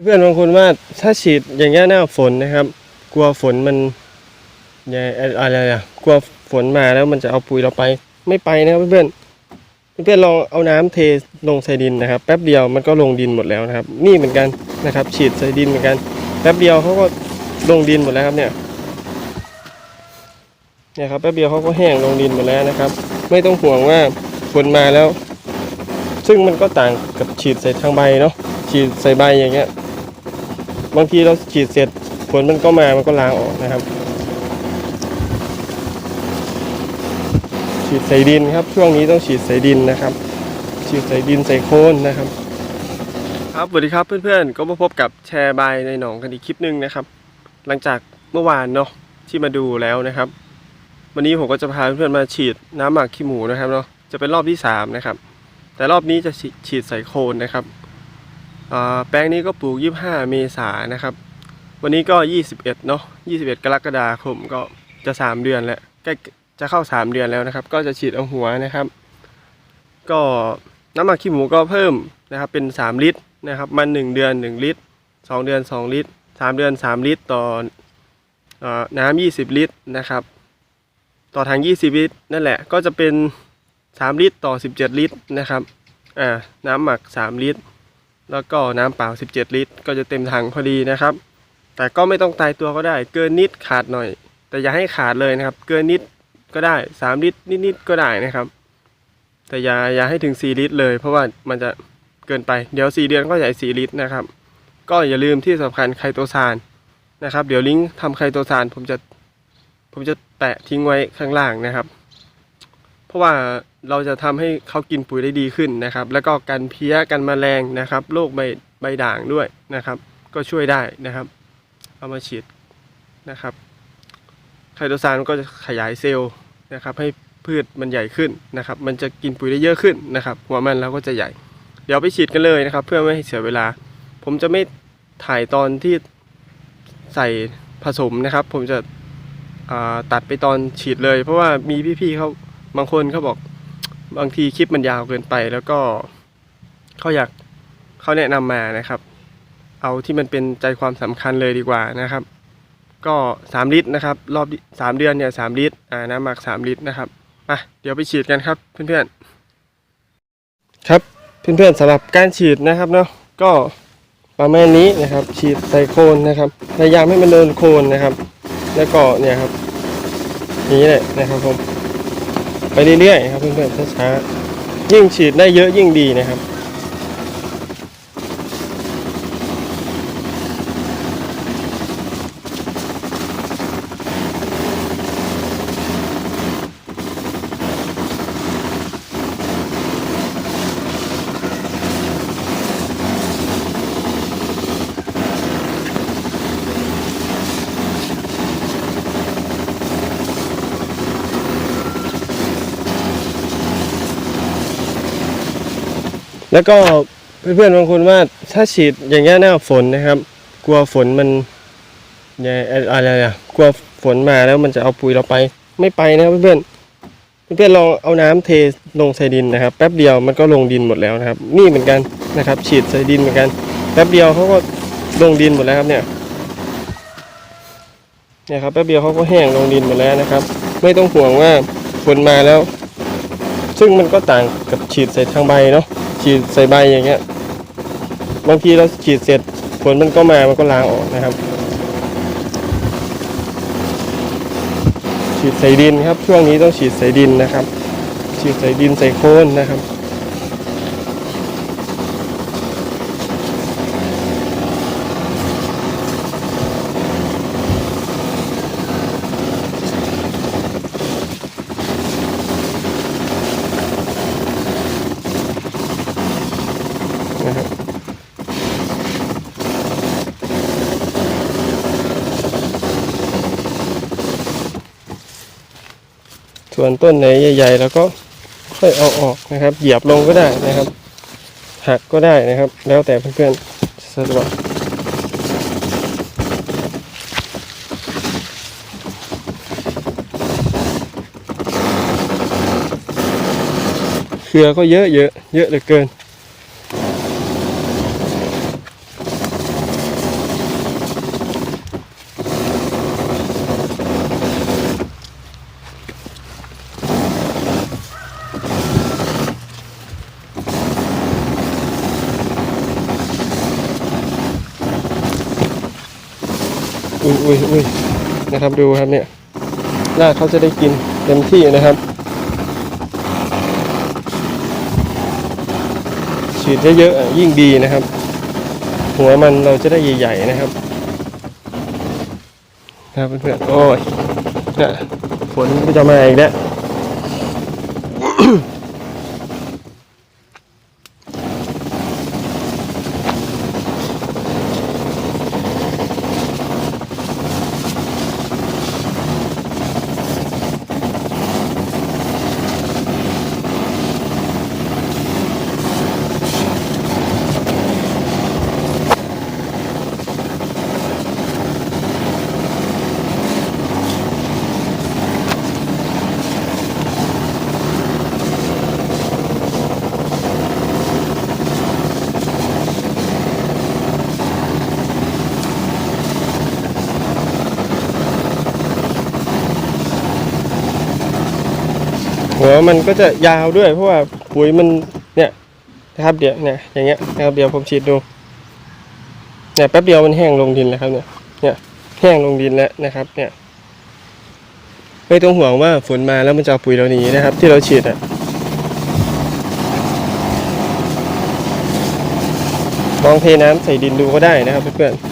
เพื่อนบางคนว่าถ้าฉีดอย่างเงี้ยหน้าฝนนะครับ กลัวฝนมันอย่าอะไรอะกลัวฝนมาแล้วมันจะเอาปุ๋ยเราไป ไม่ไปนะครับเพื่อนเพื่อนลองเอาน้ำเทลงใส่ดินนะครับ แป๊บเดียวมันก็ลงดินหมดแล้วนะครับ นี่เหมือนกันนะครับ ฉีดใส่ดินเหมือนกัน แป๊บเดียวเขาก็ลงดินหมดแล้วครับเนี่ยเนี่ยครับแป๊บเดียวเขาก็แห้งลงดินหมดแล้วนะครับ ไม่ต้องห่วงว่าฝนมาแล้ว ซึ่งมันก็ต่างกับฉีดใส่ทางใบเนาะฉีดใส่ใบอย่างเงี้ย บางทีเราฉีดเสร็จผลมันก็มามันก็ล้างออกนะครับ ฉีดใส่ดินครับ ช่วงนี้ต้องฉีดใส่ดินนะครับ ฉีดใส่ดินใส่โคนนะครับ ครับสวัสดีครับเพื่อนๆ ก็มาพบกับแชร์ใบในหนองกันอีกคลิปหนึ่งนะครับ หลังจากเมื่อวานเนาะที่มาดูแล้วนะครับ วันนี้ผมก็จะพาเพื่อนๆมาฉีดน้ำหมักขี้หมูนะครับเนาะจะเป็นรอบที่สามนะครับแต่รอบนี้จะฉีดใส่โคนนะครับ แปลงนี้ก็ปลูก 25 เมษายนนะครับ วันนี้ก็ 21 เนาะ21 กรกฎาคมก็จะ 3 เดือนแล้วใกล้จะเข้า 3 เดือนแล้วนะครับ ก็จะฉีดเอาหัวนะครับ ก็น้ำหมักขี้หมูก็เพิ่มนะครับเป็น 3 ลิตรนะครับ มัน 1 เดือน 1 ลิตร 2 เดือน 2 ลิตร 3 เดือน 3 ลิตร ต่อเออน้ำ20 ลิตรนะครับ ต่อทาง 20 ลิตร นั่นแหละก็จะเป็น 3 ลิตรต่อ 17 ลิตรนะครับอ่าน้ำหมัก 3 ลิตร แล้วก็น้ำเปล่า 17 ลิตร ก็จะเต็มถังพอดีนะครับ แต่ก็ไม่ต้องตายตัวก็ได้ เกินนิดขาดหน่อย แต่อย่าให้ขาดเลยนะครับ เกินนิดก็ได้ 3 ลิตรนิดๆก็ได้นะครับ แต่อย่าอย่าให้ถึง 4 ลิตรเลย เพราะว่ามันจะเกินไปเดี๋ยว 4 เดือนก็ใหญ่ 4 ลิตรนะครับ ก็อย่าลืมที่สำคัญไคโตซานนะครับ เดี๋ยวลิงก์ทำไคโตซานผมจะผมจะแปะทิ้งไว้ข้างล่างนะครับ เพราะว่า เราจะทำให้เขากินปุ๋ยได้ดีขึ้นนะครับ แล้วก็กันเพี้ยกันแมลงนะครับโรคใบใบด่างด้วยนะครับ ก็ช่วยได้นะครับ เอามาฉีดนะครับไคโตซานก็จะขยายเซลล์นะครับ ให้พืชมันใหญ่ขึ้นนะครับ มันจะกินปุ๋ยได้เยอะขึ้นนะครับ หัวมันเราก็จะใหญ่ เดี๋ยวไปฉีดกันเลยนะครับ เพื่อไม่ให้เสียเวลา ผมจะไม่ถ่ายตอนที่ใส่ผสมนะครับ ผมจะตัดไปตอนฉีดเลย เพราะว่ามีพี่ๆเขาบางคนเขาบอก บางทีคลิปมันยาวเกินไป แล้วก็เขาอยากเขาแนะนำมานะครับ เอาที่มันเป็นใจความสำคัญเลยดีกว่านะครับ ก็ 3 ลิตรนะครับ รอบสามเดือนเนี่ยสลิตรอ่าน้ำหมัก 3 ลิตรนะครับมาเดี๋ยวไปฉีดกันครับเพื่อนๆครับเพื่อนๆสำหรับการฉีดนะครับเนาะก็ประมาณนี้นะครับ ฉีดใส่โคนนะครับพยายามให้มันโดนโคนนะครับ แล้วก็เนี่ยครับนี้แหละนะครับผม ไปเรื่อยๆครับเพื่อนๆช้าๆยิ่งฉีดได้เยอะยิ่งดีนะครับ แล้วก็เพื่อนๆบางคนว่าถ้าฉีดอย่างเงี้ยหน้าฝนนะครับ กลัวฝนมันอย่าอะไรอะกลัวฝนมาแล้วมันจะเอาปุ๋ยเราไป ไม่ไปนะเพื่อนๆเพื่อนๆลองเอาน้ำเทลงใส่ดินนะครับ แป๊บเดียวมันก็ลงดินหมดแล้วนะครับ นี่เหมือนกันนะครับ ฉีดใส่ดินเหมือนกัน แป๊บเดียวเขาก็ลงดินหมดแล้วครับเนี่ยเนี่ยครับแป๊บเดียวเขาก็แห้งลงดินหมดแล้วนะครับ ไม่ต้องห่วงว่าฝนมาแล้ว ซึ่งมันก็ต่างกับฉีดใส่ทางใบเนาะ ฉีดใส่ใบอย่างเงี้ย บางทีเราฉีดเสร็จผลมันก็มา มันก็ล้างออกนะครับ ฉีดใส่ดินครับ ช่วงนี้ต้องฉีดใส่ดินนะครับ ฉีดใส่ดินใส่โคนนะครับนะครับ ส่วนต้นไหนใหญ่ๆแล้วก็ค่อยเอาออกนะครับ เหยียบลงก็ได้นะครับ หักก็ได้นะครับ แล้วแต่เพื่อนๆสะดวกเครือก็เยอะเยอะเยอะเหลือเกิน อุ้ยอุ้ยอุ้ยนะครับดูครับเนี่ยราเขาจะได้กินเต็มที่นะครับ ฉีดเยอะๆยิ่งดีนะครับ หัวมันเราจะได้ใหญ่ๆนะครับนะครับเพื่อนๆโอ้ยน่ะฝนก็จะมาอีกแล้ว หัวมันก็จะยาวด้วย เพราะว่าปุ๋ยมันเนี่ยนะครับเดี๋ยวเนี่ยอย่างเงี้ยนะครับเดี๋ยวผมฉีดดูเนี่ยแป๊บเดียวมันแห้งลงดินแล้วครับเนี่ยเนี่ยแห้งลงดินแล้วนะครับ เนี่ย ไม่ต้องห่วงว่าฝนมาแล้วมันจะปุ๋ยเราหนีนะครับ ที่เราฉีดอะลองเทน้ำใส่ดินดูก็ได้นะครับเพื่อนๆ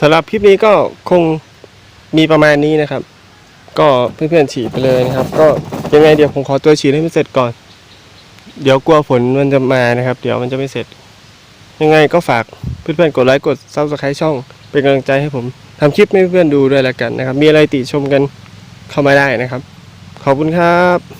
สำหรับคลิปนี้ก็คงมีประมาณนี้นะครับ ก็เพื่อนๆฉีดไปเลยนะครับ ก็ยังไงเดี๋ยวผมขอตัวฉีดให้มันเสร็จก่อน เดี๋ยวกลัวฝนมันจะมานะครับ เดี๋ยวมันจะไม่เสร็จ ยังไงก็ฝากเพื่อนๆกดไลค์กดซับสไครต์ช่อง เป็นกำลังใจให้ผมทำคลิปให้เพื่อนๆดูด้วยแล้วกันนะครับ มีอะไรติชมกันเข้ามาได้นะครับ ขอบคุณครับ